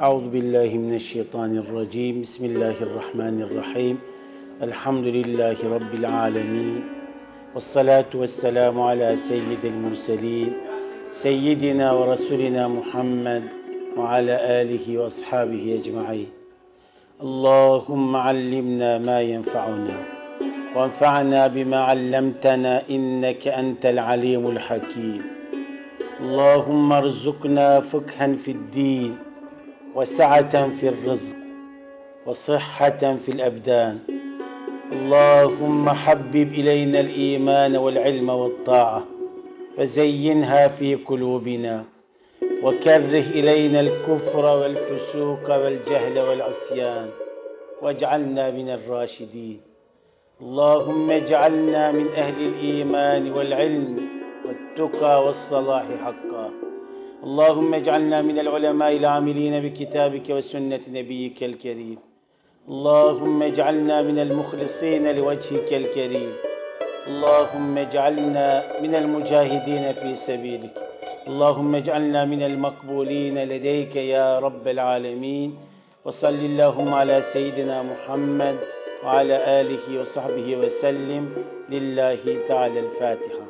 أعوذ بالله من الشيطان الرجيم. بسم الله الرحمن الرحيم. الحمد لله رب العالمين. والصلاة والسلام على سيد المرسلين سيدنا ورسولنا محمد وعلى آله وأصحابه أجمعين. اللهم علمنا ما ينفعنا وانفعنا بما علمتنا إنك أنت العليم الحكيم. اللهم ارزقنا فقها في الدين وسعة في الرزق وصحة في الأبدان. اللهم حبب إلينا الإيمان والعلم والطاعة وزينها في قلوبنا وكره إلينا الكفر والفسوق والجهل والعصيان واجعلنا من الراشدين. اللهم اجعلنا من أهل الإيمان والعلم والتقى والصلاح حقا. اللهم اجعلنا من العلماء العاملين بكتابك وسنة نبيك الكريم. اللهم اجعلنا من المخلصين لوجهك الكريم. اللهم اجعلنا من المجاهدين في سبيلك. اللهم اجعلنا من المقبولين لديك يا رب العالمين. وصل اللهم على سيدنا محمد وعلى آله وصحبه وسلم. لله تعالى الفاتحة.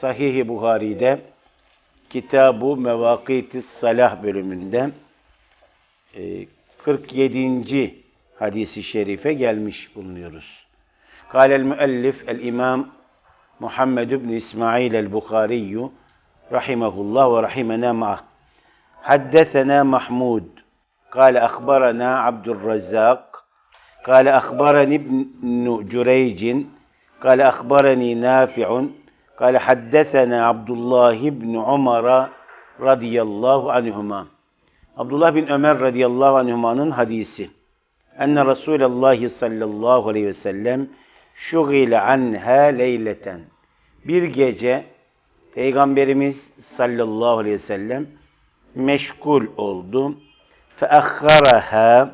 Sahih-i Buhari'de Kitab-ı Mevakit-i Salah bölümünde e, 47. hadisi şerife gelmiş bulunuyoruz. Kâlel müellif el-imam Muhammed ibn İsmail el-Bukhari rahimehullah ve rahimena ma'ah. Haddesena Mahmud قال أخبرنا عبد الرزاق قال أخبرني ابن جريج قال أخبرني نافع قال حدثنا عبد الله بن عمر رضي الله عنهما Abdullah bin Ömer radıyallahu anhuma'nın hadisi. Enne Resulallah sallallahu aleyhi ve sellem şugile anha leyleten. Bir gece Peygamberimiz sallallahu aleyhi ve sellem meşgul oldu. Feakharaha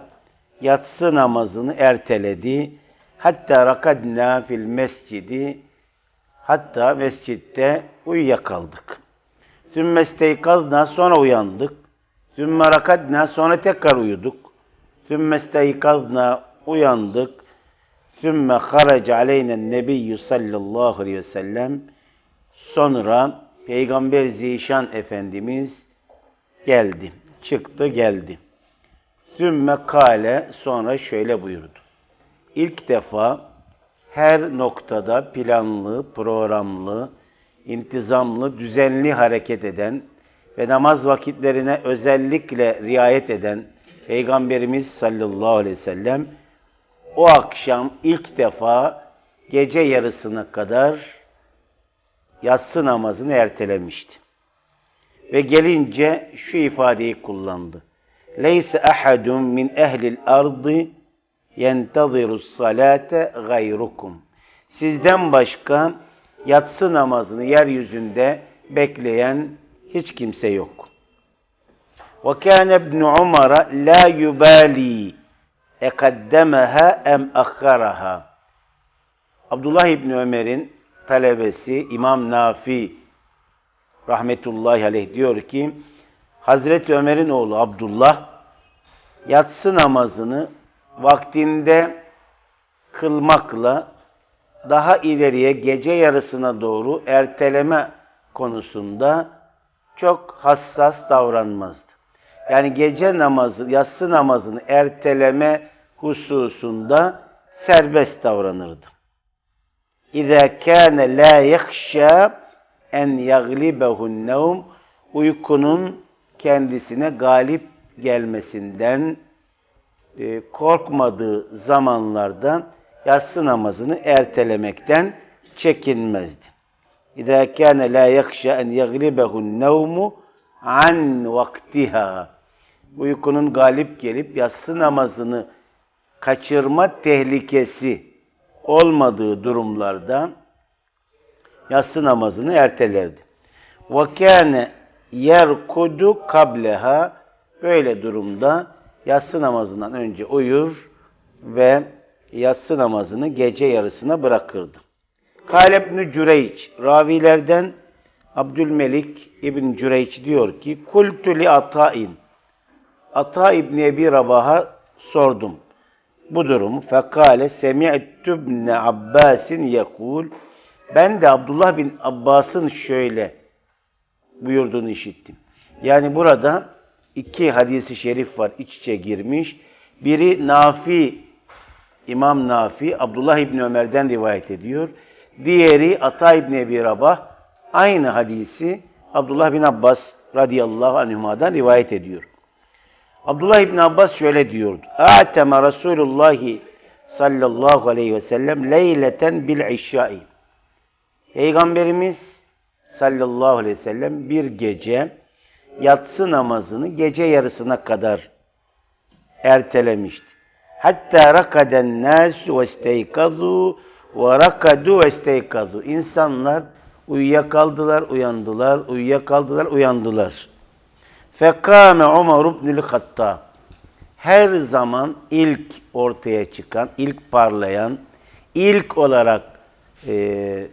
yatsı namazını erteledi. Hatta rakadna fil mescidi hatta mescitte uyuyakaldık. Sümme isteykazna sonra uyandık. Sümme rakadna sonra tekrar uyuduk. Sümme isteykazna uyandık. Sümme haraca aleynen nebiyyü sallallahu aleyhi ve sellem. Sonra Peygamber Zişan Efendimiz geldi. Çıktı geldi. Sümme kale sonra şöyle buyurdu. İlk defa her noktada planlı, programlı, intizamlı, düzenli hareket eden ve namaz vakitlerine özellikle riayet eden Peygamberimiz sallallahu aleyhi ve sellem o akşam ilk defa gece yarısına kadar yatsı namazını ertelemişti. Ve gelince şu ifadeyi kullandı. Leyse ahadun min ehlil ardı yenteziru salate gayrukum. Sizden başka yatsı namazını yeryüzünde bekleyen hiç kimse yok. Ve kâne ibn Umar la yubali ekaddemeha em akharaha. Abdullah İbni Ömer'in talebesi İmam Nafi rahmetullahi aleyh diyor ki Hazreti Ömer'in oğlu Abdullah yatsı namazını vaktinde kılmakla daha ileriye gece yarısına doğru erteleme konusunda çok hassas davranmazdı. Yani gece namazı, yatsı namazını erteleme hususunda serbest davranırdı. İza kana la yakhsha en yaglibehu'n nevm uykunun kendisine galip gelmesinden e, korkmadığı zamanlarda yatsı namazını ertelemekten çekinmezdi. İza kana la yakhsha en yaglibehu'n nevmu an vaktiha. Uykunun galip gelip yatsı namazını kaçırma tehlikesi olmadığı durumlarda yatsı namazını ertelerdi. Ve kâne yerkudu kableha böyle durumda yatsı namazından önce uyur ve yatsı namazını gece yarısına bırakırdı. Kale ibn Cüreyç, ravilerden Abdülmelik İbn Cüreyç diyor ki, Kultu li Ata'in. Ata İbni Ebi Rabah'a sordum bu durumu. Fekale semi'tü ibn Abbasin yekul. Ben de Abdullah bin Abbas'ın şöyle buyurduğunu işittim. Yani burada iki hadisi şerif var iç içe girmiş. Biri Nafi, İmam Nafi, Abdullah İbni Ömer'den rivayet ediyor. Diğeri Ata İbni Ebi Rabah, aynı hadisi Abdullah bin Abbas radıyallahu anhuma'dan rivayet ediyor. Abdullah İbni Abbas şöyle diyordu. Ateme Resulullah sallallahu aleyhi ve sellem leyleten bil işşai. Peygamberimiz sallallahu aleyhi ve sellem bir gece yatsı namazını gece yarısına kadar ertelemişti. Hatta rakaden nasu ve isteykazu ve rakadu ve isteykazu. İnsanlar uyuyakaldılar, uyandılar, uyuyakaldılar, uyandılar. Fekame Ömer ibnül Hattab. Her zaman ilk ortaya çıkan, ilk parlayan, ilk olarak e,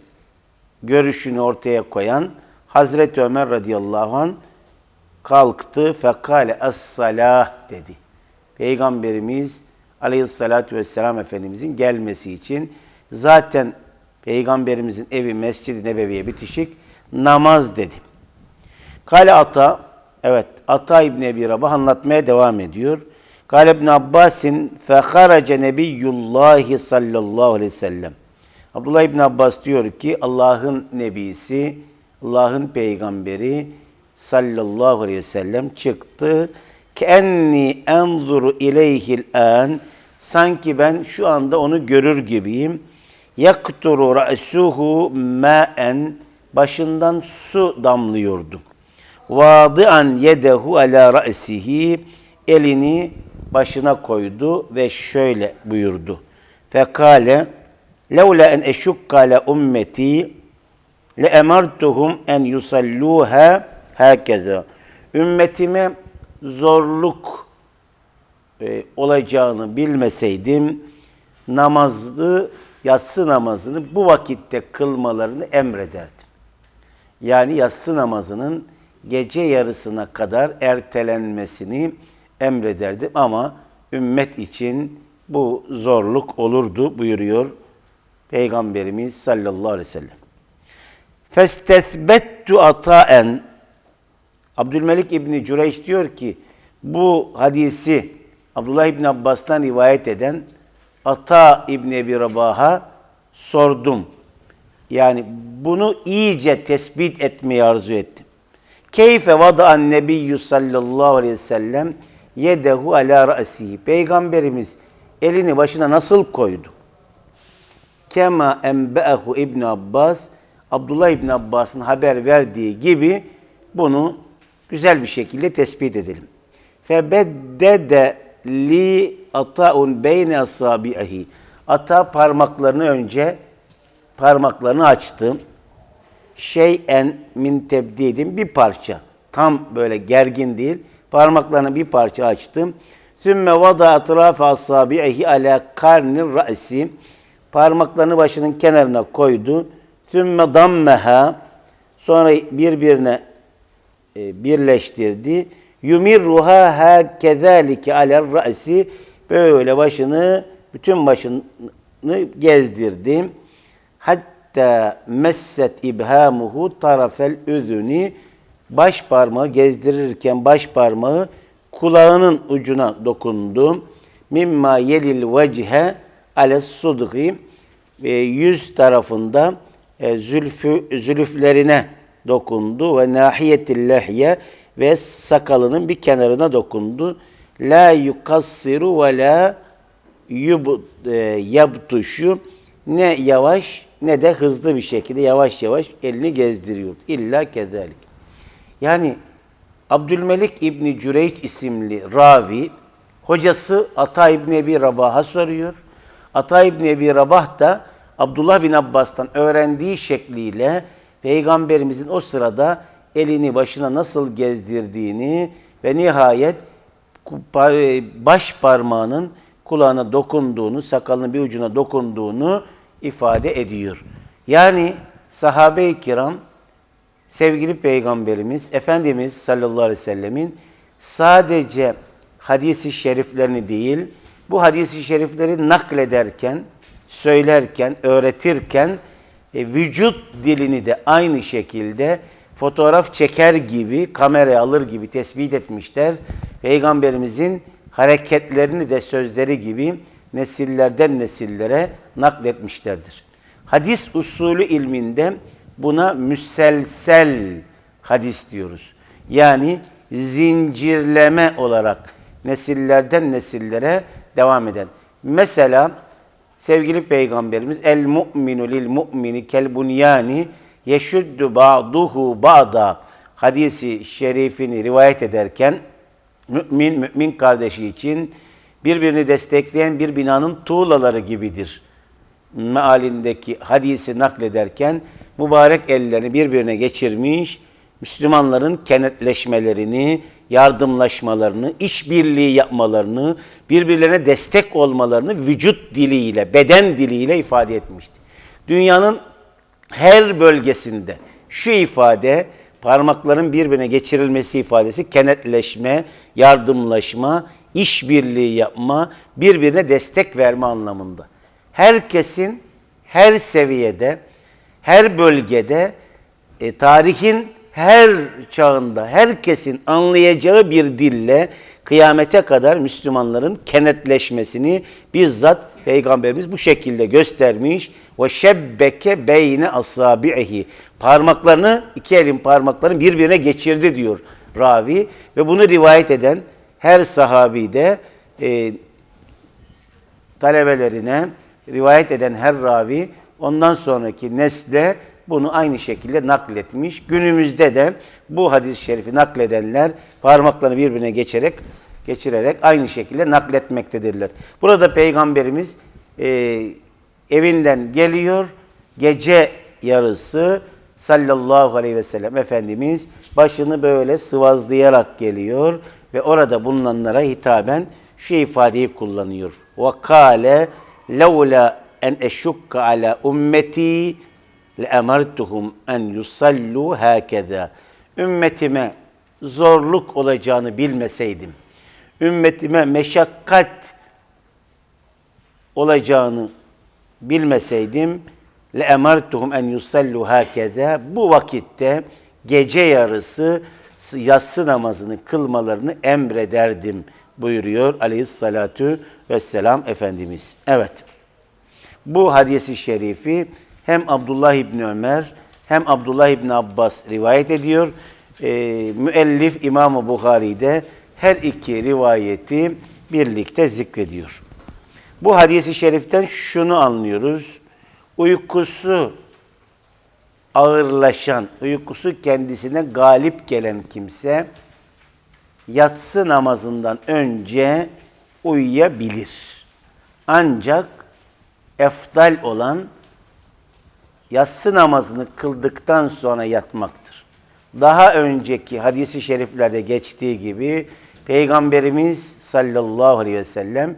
görüşünü ortaya koyan Hazreti Ömer radıyallahu an kalktı fekale es-salah dedi. Peygamberimiz aleyhissalatü vesselam Efendimizin gelmesi için zaten Peygamberimizin evi Mescid-i Nebevi'ye bitişik namaz dedi. Kale Ata, evet Ata İbni Ebi Rabah anlatmaya devam ediyor. Kale İbn Abbasin feharace nebiyyullahi sallallahu aleyhi ve sellem. Abdullah İbn Abbas diyor ki Allah'ın nebisi, Allah'ın peygamberi sallallahu aleyhi ve sellem çıktı. Kenni enzuru ileyhil an sanki ben şu anda onu görür gibiyim. Yakturu ra'suhu ma'en başından su damlıyordu. Vadi'an yedehu ala ra'sihi elini başına koydu ve şöyle buyurdu. Fekale levla en eşukka le ummeti le emartuhum en hakeza. Ümmetime zorluk e, olacağını bilmeseydim namazlı yatsı namazını bu vakitte kılmalarını emrederdim. Yani yatsı namazının gece yarısına kadar ertelenmesini emrederdim ama ümmet için bu zorluk olurdu buyuruyor Peygamberimiz sallallahu aleyhi ve sellem. Festesbettu ataen Abdülmelik İbni Cüreyş diyor ki bu hadisi Abdullah İbni Abbas'tan rivayet eden Ata İbni Ebi Rabah'a sordum. Yani bunu iyice tespit etmeyi arzu ettim. Keyfe vada'an nebiyyü sallallahu aleyhi ve sellem yedehu ala ra'sihi. Peygamberimiz elini başına nasıl koydu? Kema enbe'ehu İbn Abbas Abdullah İbn Abbas'ın haber verdiği gibi bunu güzel bir şekilde tespit edelim. Febeddede li ata'un beyne asabihi. Ata parmaklarını önce parmaklarını açtı. Şeyen min tebdidin bir parça. Tam böyle gergin değil. Parmaklarını bir parça açtım. Sümme vada atrafe asabihi ala karnir ra'si. Parmaklarını başının kenarına koydu. Sümme dammeha. Sonra birbirine birleştirdi. Yumirruha ha kezalike aler ra'si. Böyle başını, bütün başını gezdirdi. Hatta messet ibhamuhu tarafel üzüni. Baş parmağı gezdirirken baş parmağı kulağının ucuna dokundu. Mimma yelil vecihe ales sudgi ve yüz tarafında e, zülfü, zülüflerine dokundu ve nahiyetil lehye ve sakalının bir kenarına dokundu. La yukassiru ve la e, yabtuşu ne yavaş ne de hızlı bir şekilde yavaş yavaş elini gezdiriyor. İlla kezalik. Yani Abdülmelik İbni Cüreyç isimli ravi hocası Ata İbni Ebi Rabah'a soruyor. Ata İbni Ebi Rabah da Abdullah bin Abbas'tan öğrendiği şekliyle Peygamberimizin o sırada elini başına nasıl gezdirdiğini ve nihayet baş parmağının kulağına dokunduğunu, sakalının bir ucuna dokunduğunu ifade ediyor. Yani sahabe-i kiram sevgili peygamberimiz Efendimiz sallallahu aleyhi ve sellemin sadece hadisi şeriflerini değil, bu hadisi şerifleri naklederken, söylerken, öğretirken e, vücut dilini de aynı şekilde fotoğraf çeker gibi, kameraya alır gibi tespit etmişler. Peygamberimizin hareketlerini de sözleri gibi nesillerden nesillere nakletmişlerdir. Hadis usulü ilminde buna müselsel hadis diyoruz. Yani zincirleme olarak nesillerden nesillere devam eden. Mesela sevgili peygamberimiz el mu'minu lil mu'mini kel bunyani yeşuddu ba'duhu ba'da. Hadisi şerifini rivayet ederken mümin mümin kardeşi için birbirini destekleyen bir binanın tuğlaları gibidir. Mealindeki hadisi naklederken mübarek ellerini birbirine geçirmiş, Müslümanların kenetleşmelerini, yardımlaşmalarını, işbirliği yapmalarını, birbirlerine destek olmalarını vücut diliyle, beden diliyle ifade etmişti. Dünyanın her bölgesinde şu ifade parmakların birbirine geçirilmesi ifadesi kenetleşme, yardımlaşma, işbirliği yapma, birbirine destek verme anlamında herkesin her seviyede, her bölgede, e, tarihin her çağında herkesin anlayacağı bir dille kıyamete kadar Müslümanların kenetleşmesini bizzat Peygamberimiz bu şekilde göstermiş. Ve şebbeke beyne asabihi. Parmaklarını, iki elin parmaklarını birbirine geçirdi diyor ravi. Ve bunu rivayet eden her sahabi de e, talebelerine, rivayet eden her ravi ondan sonraki nesle bunu aynı şekilde nakletmiş. Günümüzde de bu hadis-i şerifi nakledenler parmaklarını birbirine geçerek geçirerek aynı şekilde nakletmektedirler. Burada Peygamberimiz e, evinden geliyor, gece yarısı sallallahu aleyhi ve sellem Efendimiz başını böyle sıvazlayarak geliyor ve orada bulunanlara hitaben şu ifadeyi kullanıyor. وَقَالَ لَوْلَا en eşukka ala ümmeti leemartuhum en yusallu hakeza. Ümmetime zorluk olacağını bilmeseydim, ümmetime meşakkat olacağını bilmeseydim leemartuhum en yusallu hakeza. Bu vakitte gece yarısı yatsı namazını kılmalarını emrederdim buyuruyor aleyhissalatu vesselam Efendimiz. Evet. Bu hadisi şerifi hem Abdullah İbni Ömer hem Abdullah İbni Abbas rivayet ediyor. E, müellif İmam-ı Bukhari'de her iki rivayeti birlikte zikrediyor. Bu hadisi şeriften şunu anlıyoruz. Uykusu ağırlaşan, uykusu kendisine galip gelen kimse yatsı namazından önce uyuyabilir. Ancak efdal olan yatsı namazını kıldıktan sonra yatmaktır. Daha önceki hadisi şeriflerde geçtiği gibi Peygamberimiz sallallahu aleyhi ve sellem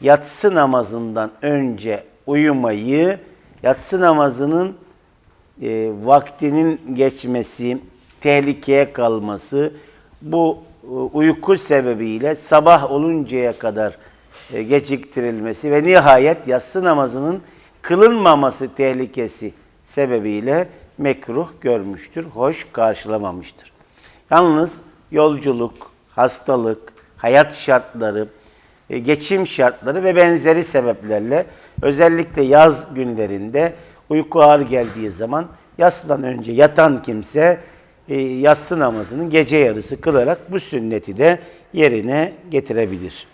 yatsı namazından önce uyumayı, yatsı namazının e, vaktinin geçmesi, tehlikeye kalması, bu e, uyku sebebiyle sabah oluncaya kadar e, geciktirilmesi ve nihayet yatsı namazının kılınmaması tehlikesi sebebiyle mekruh görmüştür, hoş karşılamamıştır. Yalnız yolculuk, hastalık, hayat şartları, e, geçim şartları ve benzeri sebeplerle özellikle yaz günlerinde uyku ağır geldiği zaman yatsıdan önce yatan kimse e, yatsı namazının gece yarısı kılarak bu sünneti de yerine getirebilir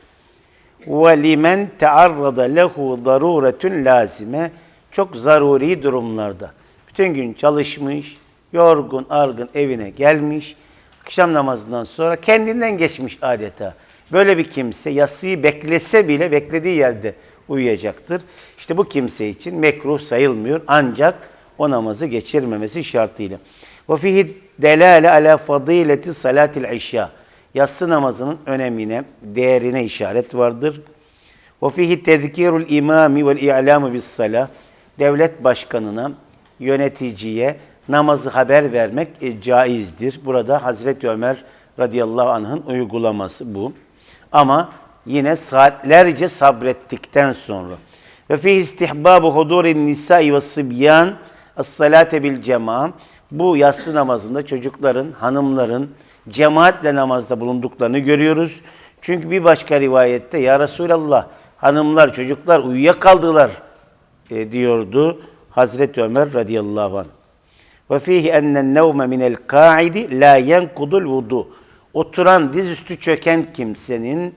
limen tearrada lehu zaruretun lazime çok zaruri durumlarda. Bütün gün çalışmış, yorgun, argın evine gelmiş. Akşam namazından sonra kendinden geçmiş adeta. Böyle bir kimse yasıyı beklese bile beklediği yerde uyuyacaktır. İşte bu kimse için mekruh sayılmıyor ancak o namazı geçirmemesi şartıyla. Ve fihi delale ala fadileti salatil işya yatsı namazının önemine, değerine işaret vardır. Ve fihi tezkirul imami vel i'lamu bis salah. Devlet başkanına, yöneticiye namazı haber vermek e, caizdir. Burada Hazreti Ömer radıyallahu anh'ın uygulaması bu. Ama yine saatlerce sabrettikten sonra. Ve fi istihbabu hudurin nisai ve sibyan es-salate bil cema'a. Bu yatsı namazında çocukların, hanımların cemaatle namazda bulunduklarını görüyoruz. Çünkü bir başka rivayette ya Resulallah hanımlar, çocuklar uyuyakaldılar e, diyordu Hazreti Ömer radıyallahu anh. Ve fihi ennen nevme minel kaidi la yenkudul vudu. Oturan dizüstü çöken kimsenin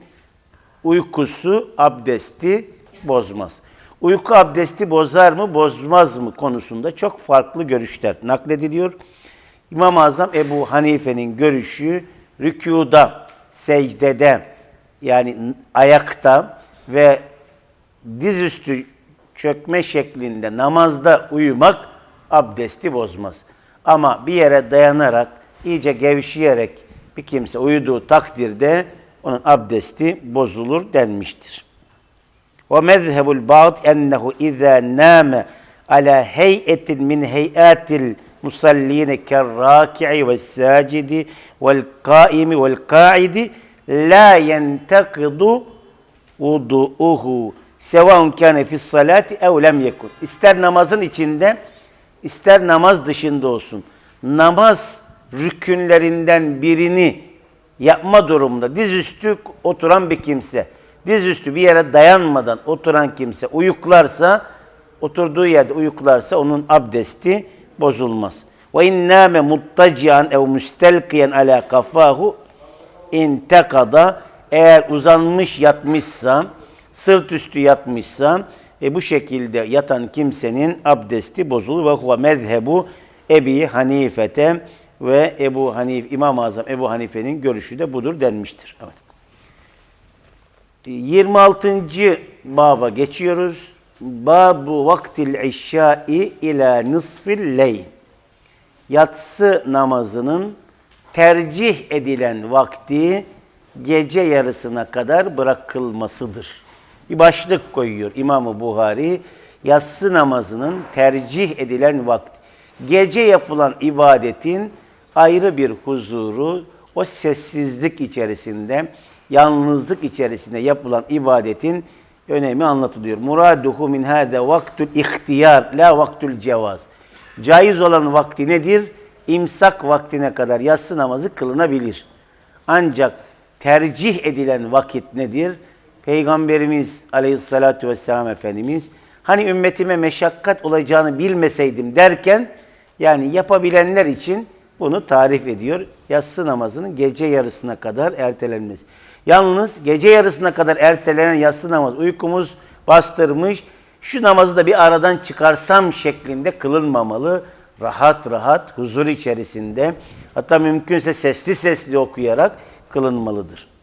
uykusu abdesti bozmaz. Uyku abdesti bozar mı, bozmaz mı konusunda çok farklı görüşler naklediliyor. İmam-ı Azam Ebu Hanife'nin görüşü rükuda, secdede yani ayakta ve dizüstü çökme şeklinde namazda uyumak abdesti bozmaz. Ama bir yere dayanarak, iyice gevşeyerek bir kimse uyuduğu takdirde onun abdesti bozulur denmiştir. Ve mezhebul ba'd ennehu izâ nâme ala hey'etin min hey'atil musalline kerrâki'i ve sâcidi vel kâimi vel kâidi la yentekidu vudu'uhu sevaun kâne fis salati ev yekun. İster namazın içinde, ister namaz dışında olsun. Namaz rükünlerinden birini yapma durumunda dizüstü oturan bir kimse, dizüstü bir yere dayanmadan oturan kimse uyuklarsa, oturduğu yerde uyuklarsa onun abdesti bozulmaz. Ve innâme muttacian ev müstelkiyen ala kafahu intekada eğer uzanmış yatmışsa, sırt üstü yatmışsa e, bu şekilde yatan kimsenin abdesti bozulur ve huve mezhebu Ebi Hanifete ve Ebu Hanif İmam-ı Azam Ebu Hanife'nin görüşü de budur denmiştir. Evet. 26. baba geçiyoruz. Babu vaktil işşai ila nisfil leyl. Yatsı namazının tercih edilen vakti gece yarısına kadar bırakılmasıdır. Bir başlık koyuyor İmam-ı Buhari. Yatsı namazının tercih edilen vakti. Gece yapılan ibadetin ayrı bir huzuru, o sessizlik içerisinde, yalnızlık içerisinde yapılan ibadetin önemi anlatılıyor. Muraduhu min hâde vaktul ihtiyar, la vaktul cevaz. Caiz olan vakti nedir? İmsak vaktine kadar yatsı namazı kılınabilir. Ancak tercih edilen vakit nedir? Peygamberimiz aleyhissalatu vesselam Efendimiz hani ümmetime meşakkat olacağını bilmeseydim derken yani yapabilenler için bunu tarif ediyor. Yatsı namazının gece yarısına kadar ertelenmesi. Yalnız gece yarısına kadar ertelenen yatsı namaz uykumuz bastırmış. Şu namazı da bir aradan çıkarsam şeklinde kılınmamalı. Rahat rahat, huzur içerisinde hatta mümkünse sesli sesli okuyarak kılınmalıdır.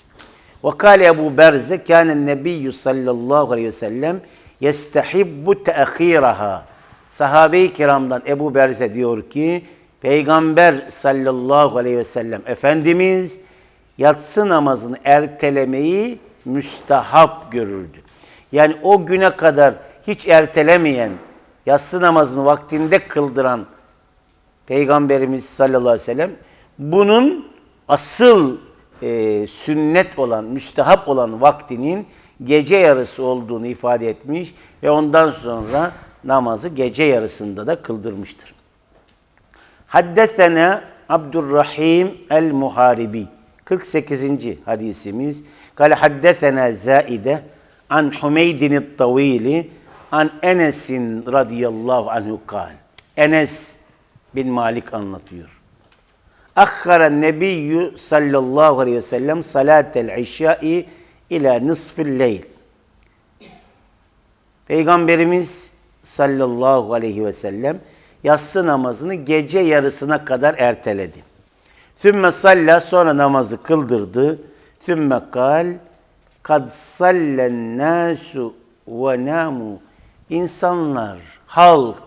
Vakale Ebu Berze kâne nebiyyü sallallahu aleyhi ve sellem yestehibbu teahhiraha. Sahabe-i kiramdan Ebu Berze diyor ki Peygamber sallallahu aleyhi ve sellem Efendimiz yatsı namazını ertelemeyi müstahap görürdü. Yani o güne kadar hiç ertelemeyen, yatsı namazını vaktinde kıldıran Peygamberimiz sallallahu aleyhi ve sellem bunun asıl e, sünnet olan, müstehap olan vaktinin gece yarısı olduğunu ifade etmiş ve ondan sonra namazı gece yarısında da kıldırmıştır. Haddesena Abdurrahim el-Muharibi 48. hadisimiz. Kale haddesena Zaide an Humeydin tavili an Enes'in radıyallahu anhu kal. Enes bin Malik anlatıyor. Akhara nebiyyü sallallahu aleyhi ve sellem salatel işyai ila nisfil leyl. Peygamberimiz sallallahu aleyhi ve sellem yatsı namazını gece yarısına kadar erteledi. Sümme salla sonra namazı kıldırdı. Sümme kal kad sallen nasu ve namu insanlar, halk,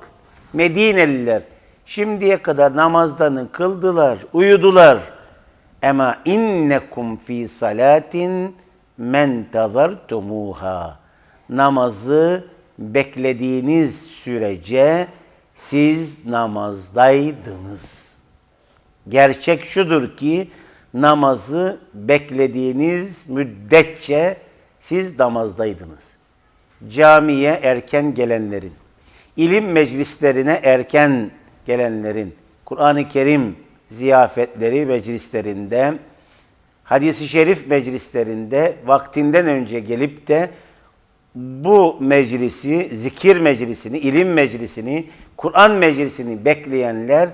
Medineliler şimdiye kadar namazlarını kıldılar, uyudular. Ama innekum fi salatin men tazartumuha. namazı beklediğiniz sürece siz namazdaydınız. Gerçek şudur ki namazı beklediğiniz müddetçe siz namazdaydınız. Camiye erken gelenlerin, ilim meclislerine erken gelenlerin, Kur'an-ı Kerim ziyafetleri meclislerinde, hadisi şerif meclislerinde vaktinden önce gelip de bu meclisi, zikir meclisini, ilim meclisini, Kur'an meclisini bekleyenler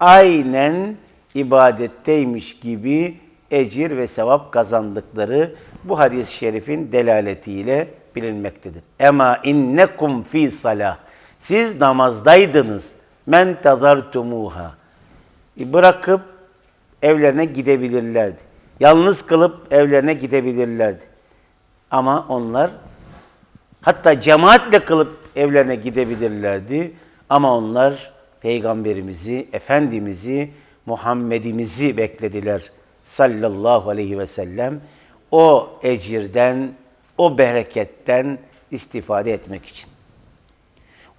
aynen ibadetteymiş gibi ecir ve sevap kazandıkları bu hadis-i şerifin delaletiyle bilinmektedir. Ema innekum fi salah. Siz namazdaydınız. Men tazartumuha. Bırakıp evlerine gidebilirlerdi. Yalnız kılıp evlerine gidebilirlerdi. Ama onlar hatta cemaatle kılıp evlerine gidebilirlerdi. Ama onlar Peygamberimizi, Efendimiz'i, Muhammed'imizi beklediler sallallahu aleyhi ve sellem. O ecirden, o bereketten istifade etmek için.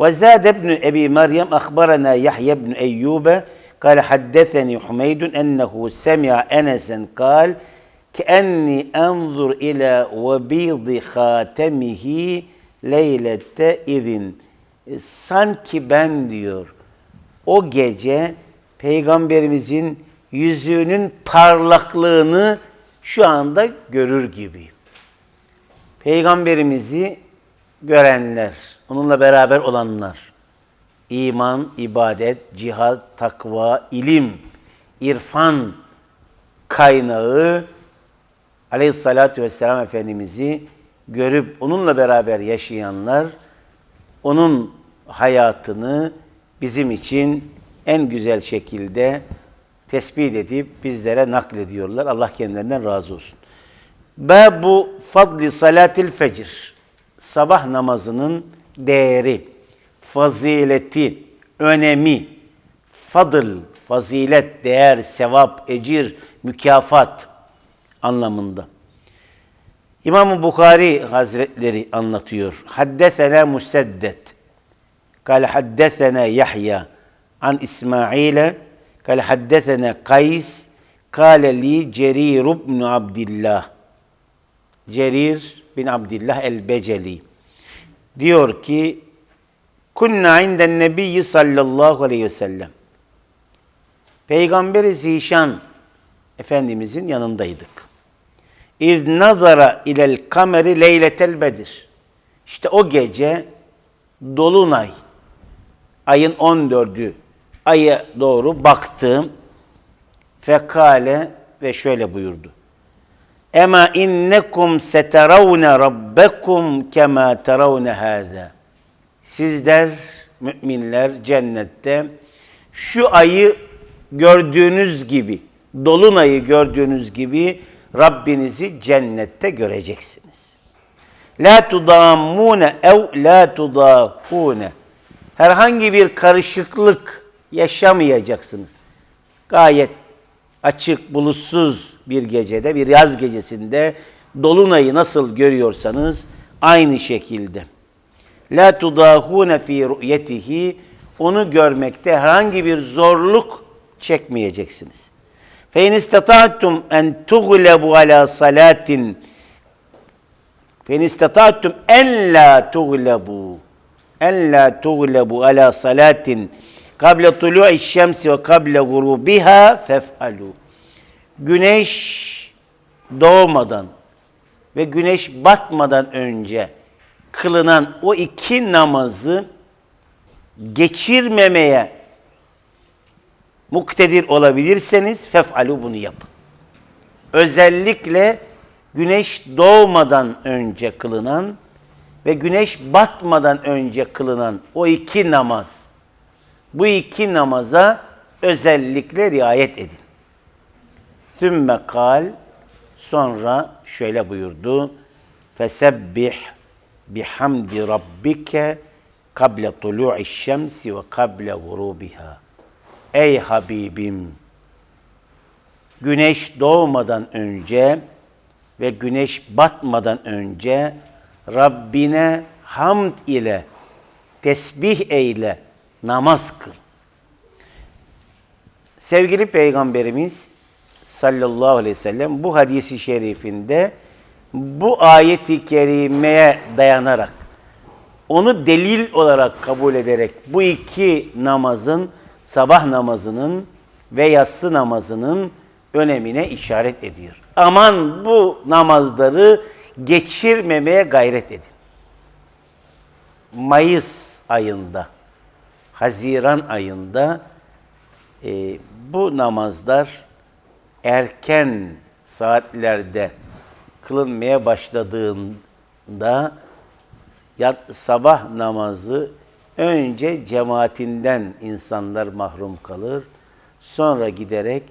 وزاد ابن أبي مريم أخبرنا يحيى بن أيوب قال حدثني حميد أنه سمع أنسا قال كأني أنظر إلى وبيض خاتمه ليلة إذن sanki ben diyor o gece peygamberimizin yüzünün parlaklığını şu anda görür gibi. Peygamberimizi görenler, onunla beraber olanlar, iman, ibadet, cihat, takva, ilim, irfan kaynağı aleyhissalatü vesselam Efendimiz'i görüp onunla beraber yaşayanlar, onun hayatını bizim için en güzel şekilde tespit edip bizlere naklediyorlar. Allah kendilerinden razı olsun. bu fadli salatil fecr. Sabah namazının değeri, fazileti, önemi, fadıl, fazilet, değer, sevap, ecir, mükafat anlamında. İmam-ı Bukhari Hazretleri anlatıyor. Haddesena Museddet. Kale haddesena Yahya an İsmail'e kale haddesena Kays kale li Cerir ibn Abdillah. Cerir bin Abdillah el-Beceli. Diyor ki Kunna inden nebiyyi sallallahu aleyhi ve sellem. Peygamberi Zişan Efendimizin yanındaydık. İz nazara ilel kameri leyletel bedir. İşte o gece dolunay ayın 14'ü aya doğru baktım. Fekale ve şöyle buyurdu. Ema innekum seteravne rabbekum kema teravne hâzâ. Sizler müminler cennette şu ayı gördüğünüz gibi, dolunayı gördüğünüz gibi Rabbinizi cennette göreceksiniz. La tudammune ev la tudahune. Herhangi bir karışıklık yaşamayacaksınız. Gayet açık, bulutsuz bir gecede, bir yaz gecesinde dolunayı nasıl görüyorsanız aynı şekilde. La tudahune fi ru'yetihi onu görmekte herhangi bir zorluk çekmeyeceksiniz. Fe in istata'tum en tuglebu ala salatin fe in istata'tum en la tuglebu en la tuglebu ala salatin kable tulu'i şemsi ve kable gurubiha fef'alu. Güneş doğmadan ve güneş batmadan önce kılınan o iki namazı geçirmemeye muktedir olabilirseniz fef'alu bunu yapın. Özellikle güneş doğmadan önce kılınan ve güneş batmadan önce kılınan o iki namaz. Bu iki namaza özellikle riayet edin. Sümme kal sonra şöyle buyurdu. Fesebbih bihamdi rabbike kable tulu'i şemsi ve kable gurubiha. Ey Habibim! Güneş doğmadan önce ve güneş batmadan önce Rabbine hamd ile tesbih eyle, namaz kıl. Sevgili Peygamberimiz sallallahu aleyhi ve sellem bu hadisi şerifinde bu ayeti kerimeye dayanarak onu delil olarak kabul ederek bu iki namazın sabah namazının ve yatsı namazının önemine işaret ediyor. Aman bu namazları geçirmemeye gayret edin. Mayıs ayında, Haziran ayında e, bu namazlar erken saatlerde kılınmaya başladığında sabah namazı önce cemaatinden insanlar mahrum kalır. Sonra giderek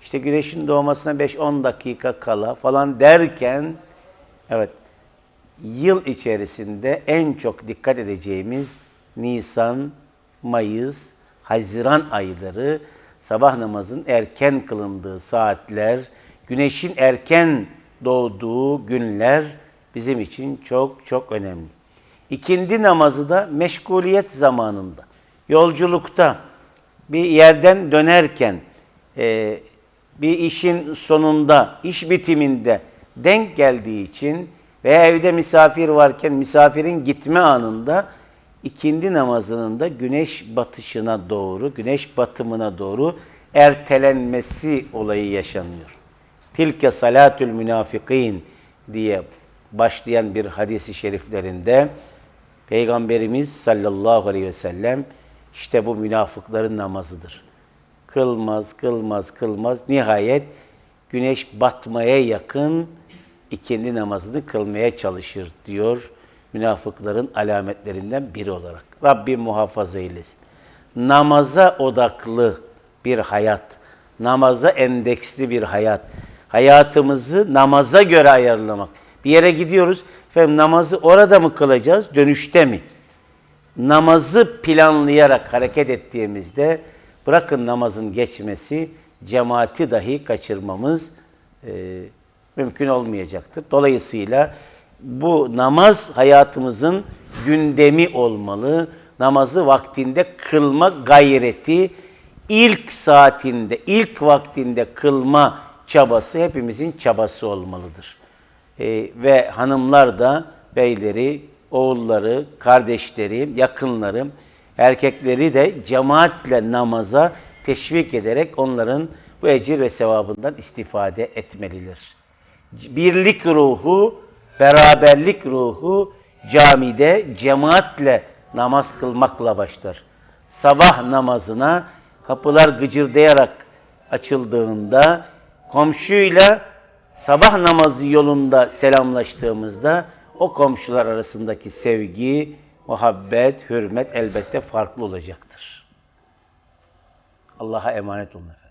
işte güneşin doğmasına 5-10 dakika kala falan derken evet yıl içerisinde en çok dikkat edeceğimiz Nisan, Mayıs, Haziran ayları sabah namazın erken kılındığı saatler, güneşin erken doğduğu günler bizim için çok çok önemli. İkindi namazı da meşguliyet zamanında, yolculukta, bir yerden dönerken, e, bir işin sonunda, iş bitiminde denk geldiği için veya evde misafir varken misafirin gitme anında ikindi namazının da güneş batışına doğru, güneş batımına doğru ertelenmesi olayı yaşanıyor. Tilke salatül münafikin diye başlayan bir hadisi şeriflerinde Peygamberimiz sallallahu aleyhi ve sellem işte bu münafıkların namazıdır. Kılmaz, kılmaz, kılmaz. Nihayet güneş batmaya yakın ikindi namazını kılmaya çalışır diyor münafıkların alametlerinden biri olarak. Rabbim muhafaza eylesin. Namaza odaklı bir hayat, namaza endeksli bir hayat, hayatımızı namaza göre ayarlamak. Bir yere gidiyoruz, efendim namazı orada mı kılacağız, dönüşte mi? Namazı planlayarak hareket ettiğimizde bırakın namazın geçmesi, cemaati dahi kaçırmamız e, mümkün olmayacaktır. Dolayısıyla bu namaz hayatımızın gündemi olmalı. Namazı vaktinde kılma gayreti ilk saatinde, ilk vaktinde kılma çabası hepimizin çabası olmalıdır. Ee, ve hanımlar da beyleri, oğulları, kardeşleri, yakınları, erkekleri de cemaatle namaza teşvik ederek onların bu ecir ve sevabından istifade etmelidir. Birlik ruhu, beraberlik ruhu camide cemaatle namaz kılmakla başlar. Sabah namazına kapılar gıcırdayarak açıldığında komşuyla sabah namazı yolunda selamlaştığımızda o komşular arasındaki sevgi, muhabbet, hürmet elbette farklı olacaktır. Allah'a emanet olun efendim.